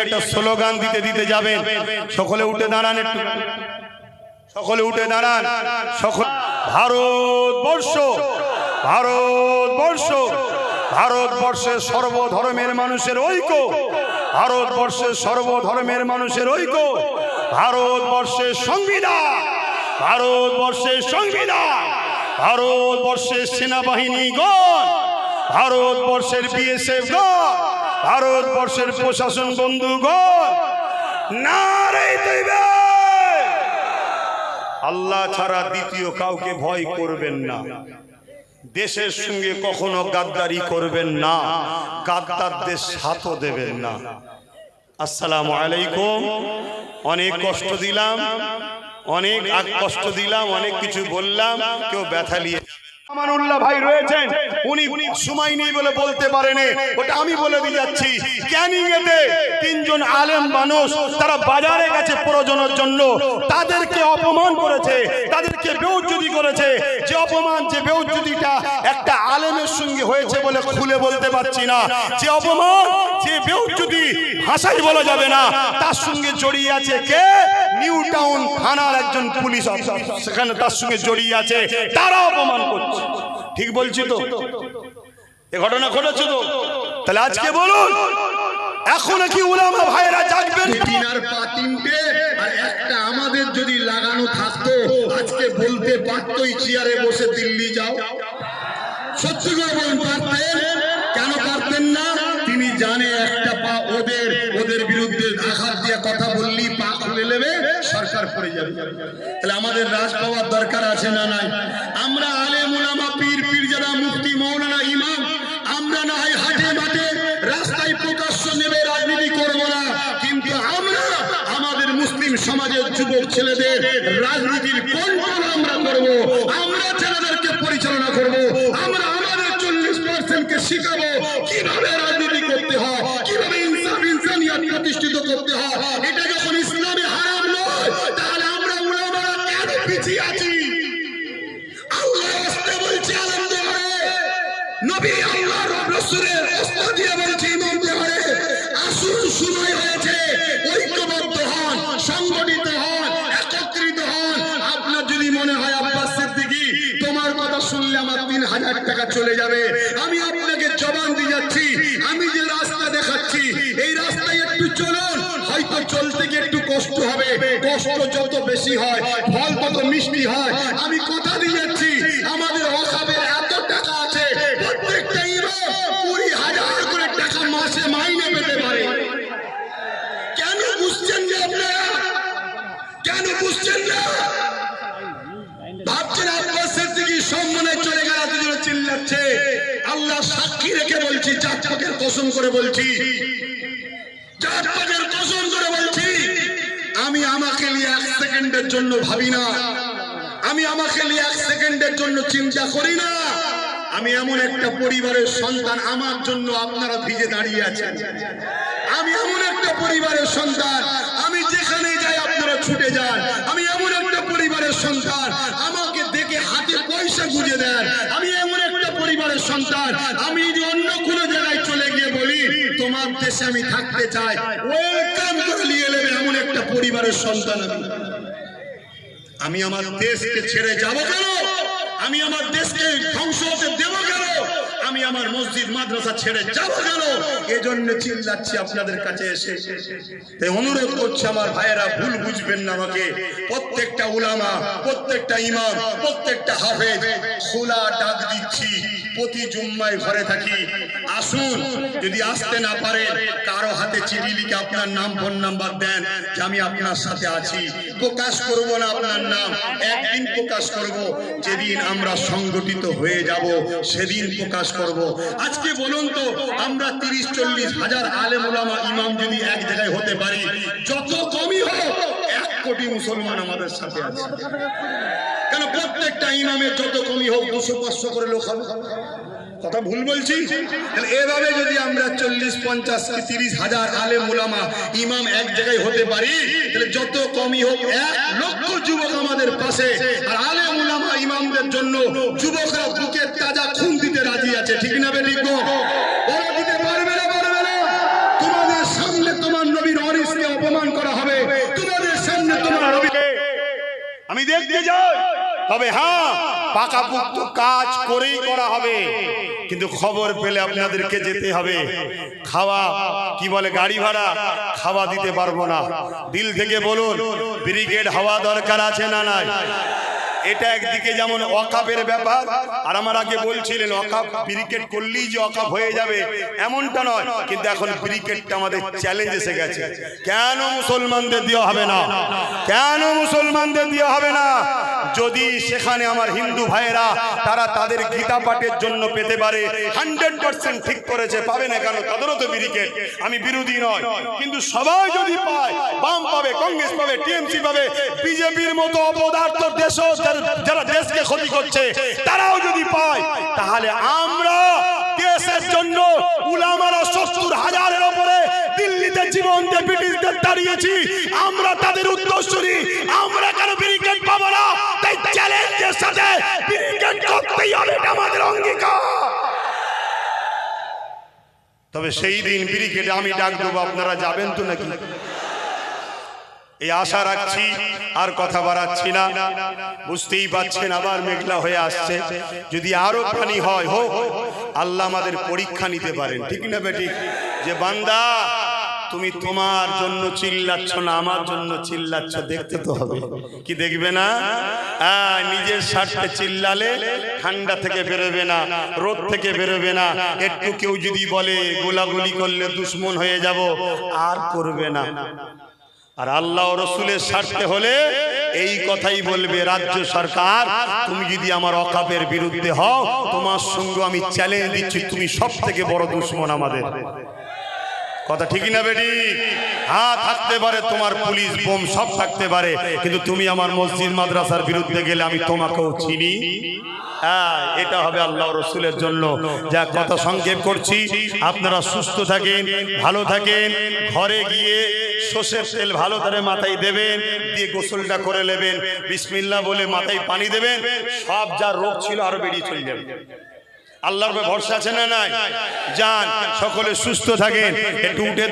একটা স্লোগান দিতে দিতে যাবেন। সকলে উঠে দাঁড়ান একটু। সকলে উঠে দাঁড়ান। সকল ভারতবর্ষ ভারতবর্ষ, ভারতবর্ষের সর্বধর্মের মানুষের ঐক্য। ভারতবর্ষের সর্বধর্মের মানুষের ঐক্য। ভারতবর্ষের সংবিধান। ভারতবর্ষের সংবিধান। ভারতবর্ষের সেনাবাহিনীগণ। ভারতবর্ষের বিএসএফ গণ ভারতবর্ষের প্রশাসন, বন্ধুগণ আল্লাহ ছাড়া দ্বিতীয় কাউকে ভয় করবেন না। দেশের সঙ্গে কখনো গাদ্দারি করবেন না, গাদ্দারদের সাথও দেবেন না। আসসালামু আলাইকুম। অনেক কষ্ট দিলাম, অনেক কষ্ট দিলাম, অনেক কিছু বললাম, কেউ ব্যথা নিয়ে আমানুল্লাহ ভাই রয়েছেন। উনি সময় নেই বলে বলতে পারেনি। ওটা আমি বলে দিয়ে যাচ্ছি। ক্যানিং এতে তিনজন আলেম মানুষ তারা বাজারে গেছে প্রয়োজনের জন্য। তাদেরকে অপমান করেছে তাদেরকে বেউজ্জুদি করেছে। যে অপমান যে বেউজ্জুদিটা একটা আলেমের সঙ্গে হয়েছে বলে খুলে বলতে পারছি না। যে অপমান যে বেউজ্জুদি ভাষাই বলা যাবে না তার সঙ্গে জড়িয়ে আছে কে? নিউ টাউন থানার একজন পুলিশ অফিসার। সেখানে তার সঙ্গে জড়িয়ে আছে। তারা অপমান করছে। ঠিক বলছি তো? এ ঘটনা ঘটেছে তো? তাহলে আজকে বলুন, এখন কি উলামা ভাইরা জাগবেন? তিন আর পা তিনটে, আর একটা আমাদের যদি লাগানো থাকতো, আজকে বলতে পারতোই চেয়ারে বসে দিল্লি যাও। সত্যি করে তাহলে আমাদের রাজ পাওয়ার দরকার আছে না নাই? আমরা আলে মুলামা পীর পীর যারা, মুফতি, মৌলানা, ইমাম, আমরা না হয় হাটে মাঠে রাস্তায় প্রকাশ্য নেবে রাজনীতি করব না। কিন্তু আমরা, আমাদের মুসলিম সমাজের যুবক ছেলেদের রাজনীতির কন্ট্রোল আমরা করব। আমরা ছেলেদেরকে পরিচালনা করব। আমরা আমাদের চল্লিশ পার্সেন্টকে শিখাবো। কীভাবে আছি। আল্লাহ আসতে হন, সংগঠিত হন, একত্রিত যদি মনে হয়, আব্বাস সিদ্দিকী, তোমার কথা শুনলে আমার তিন হাজার টাকা চলে যাবে। আমি আপনাকে জবান দিয়ে যাচ্ছি। আমি যে হয়তো চলতে গিয়ে একটু কষ্ট হবে। কষ্ট যত বেশি হয়, ফল তত মিষ্টি হয়। আমি কথা দিয়ে যাচ্ছি আমাদের অসাবের এত টাকা আছে কুড়ি হাজার করে মাসে মাইনে কেন বুঝছেন আপনারা? কেন বুঝছেন না? ভাবছেন চলে চিল্লাচ্ছে। আল্লাহ সাক্ষী রেখে বলছি, চার কসম করে বলছি। কসম করে বলছি, আমি আমাকে নিয়ে এক সেকেন্ডের জন্য ভাবি না। আমি আমাকে নিয়ে এক সেকেন্ডের জন্য চিন্তা করি না। আমি এমন একটা পরিবারের সন্তান আমার জন্য আপনারা ভিজে দাঁড়িয়ে আছেন। আমি এমন একটা পরিবারের সন্তান, আমি যেখানে যাই আপনারা ছুটে যান। আমি এমন একটা পরিবারের সন্তান, আমাকে দেখে হাতে পয়সা গুঁজে দেন। আমি এমন একটা পরিবারের সন্তান, আমি যদি অন্য কোনো জায়গায় চলে গিয়ে বলি দেশে আমি থাকতে চাই। ওয়েলকাম করে নিয়ে নেবে এমন একটা পরিবারের সন্তান আমি। আমি আমার দেশকে ছেড়ে যাব কেন? আমি আমার দেশকে ধ্বংস হতে দেব আমি আমার মসজিদ, মাদ্রাসা ছেড়ে যাব কেন? এজন্য চিল্লাচ্ছি আপনাদের কাছে এসে। তাই অনুরোধ করছি আমার ভাইয়েরা, ভুল বুঝবেন না আমাকে। প্রত্যেকটা উলামা, প্রত্যেকটা ইমাম, প্রত্যেকটা হাফেজ, খোলা ডাক দিচ্ছি। প্রতি জুম্মায় ঘরে থাকি। আসুন, যদি আসতে না পারেন, কারও হাতে চিঠি লিখে আপনার নাম, ফোন নাম্বার দেন, যে আমি আপনার সাথে আছি। প্রকাশ করব না আপনার নাম, একদিন প্রকাশ করব। যেদিন আমরা সংগঠিত হয়ে যাব, সেদিন প্রকাশ করব। আজকে বলুন তো, আমরা তিরিশ, চল্লিশ হাজার আলেম ওলামা ইমাম যদি এক জায়গায় হতে পারি, যত কমই হোক, এক কোটি মুসলমান আমাদের সাথে আছে। কেন প্রত্যেকটা ইমামের যত কমই হোক, দুশো, পাঁচশো করে লোক হবে। কথা ভুল বলছি এভাবে যদি আমরা চল্লিশ, পঞ্চাশ কি তিরিশ হাজার আলে মোলামা ইমাম এক জায়গায় হতে পারি, তাহলে যত কমই হোক এক লক্ষ যুবক আমাদের পাশে। আর আলে মোলামা ইমামদের জন্য যুবকরা বুকে তাজা খুন দিতে রাজি আছে, ঠিক না বে লিখো আমি দেখতে যাই। তবে হ্যাঁ পাকাপুক্ত কাজ করেই করা হবে। কিন্তু খবর পেলে আপনাদেরকে যেতে হবে। খাওয়া, কি বলে, গাড়ি ভাড়া, খাওয়া দিতে পারব না। দিল থেকে বলুন, ব্রিগেড হওয়া দরকার আছে না নাই? এটা একদিকে যেমন অকাপের ব্যাপার, আর আমার আগে বলছিলেন অকাপ ব্রিকেট করলেই যে অকাপ হয়ে যাবে, এমনটা নয়। কিন্তু এখন ব্রিকেটটা আমাদের চ্যালেঞ্জ এসে গেছে। কেন মুসলমানদের দেওয়া হবে না? কেন মুসলমানদের দেওয়া হবে না? যদি সেখানে আমার হিন্দু ভাইয়েরা, তারা তাদের গীতা পাঠের জন্য পেতে পারে হান্ড্রেড পার্সেন্ট ঠিক করেছে, পাবে না কেন? তাদেরও তো ব্রিকেট। আমি বিরোধী নয়। কিন্তু সবাই যদি পায়, বাম পাবে, কংগ্রেস পাবে, টিএমসি পাবে, বিজেপির মতো অপদার্থ দেশও যারা- দেশকে ক্ষতি করছে, তারাও যদি পায়, তাহলে আমরা দেশের জন্য উলামারা সত্তর হাজারের ওপরে দিল্লিতে জীবন দিয়ে ব্রিটিশদের দাঁড়িয়েছি আমরা তাদের উত্তরসূরি আমরা কেন ব্রিগেড পাবো না? তাই চ্যালেঞ্জের সাথে ব্রিগেড করতেই হবে আমাদের অঙ্গীকার। তবে সেই দিন ব্রিগেডে আমি ডাক দেবো, আপনারা যাবেন তো নাকি? এই আশা রাখছি আর কথা বাড়াচ্ছি না। বুঝতেই পাচ্ছেন আবার মেঘলা হয়ে আসছে। যদি আরও পানি হয়, হোক। আল্লাহ আমাদের পরীক্ষা নিতে পারেন। ঠিক না বেটি? যে বান্দা, তুমি তোমার জন্য চিল্লাচ্ছ না, আমার জন্য চিল্লাচ্ছ, দেখতে তো হবে। কি দেখবে না? নিজের স্বার্থে চিল্লালে ঠান্ডা থেকে বেরোবে না, রোদ থেকে বেরোবে না। একটু কেউ যদি বলে, গোলাগুলি করলে দুশ্মন হয়ে যাব, আর করবে না। আর আল্লাহ রসুলের স্বার্থে হলে এই কথাই বলবে রাজ্য সরকার, তুমি যদি আমার অকাপের বিরুদ্ধে হও, তোমার সঙ্গে আমি চ্যালেঞ্জ দিচ্ছি, তুমি সব থেকে বড় দুশ্মন আমাদের। কথা ঠিকই না, বেটি? হ্যাঁ থাকতে পারে, তোমার পুলিশ বোম সব থাকতে পারে, কিন্তু তুমি আমার মসজিদ মাদ্রাসার বিরুদ্ধে গেলে আমি তোমাকেও চিনি। হ্যাঁ এটা হবে আল্লাহ রসুলের জন্য। যা কথা সংক্ষেপ করছি। আপনারা সুস্থ থাকেন, ভালো থাকেন, ঘরে গিয়ে সর্ষের তেল ভালো করে মাথায় দেবেন, দিয়ে গোসলটা করে নেবেন। বিসমিল্লা বলে মাথায় পানি দেবেন, সব যা রোগ ছিল আরও বেরিয়ে চলে যাবে। আল্লাহর ভরসা আছে না নাই? যান সকলে সুস্থ থাকেন একটু উঠে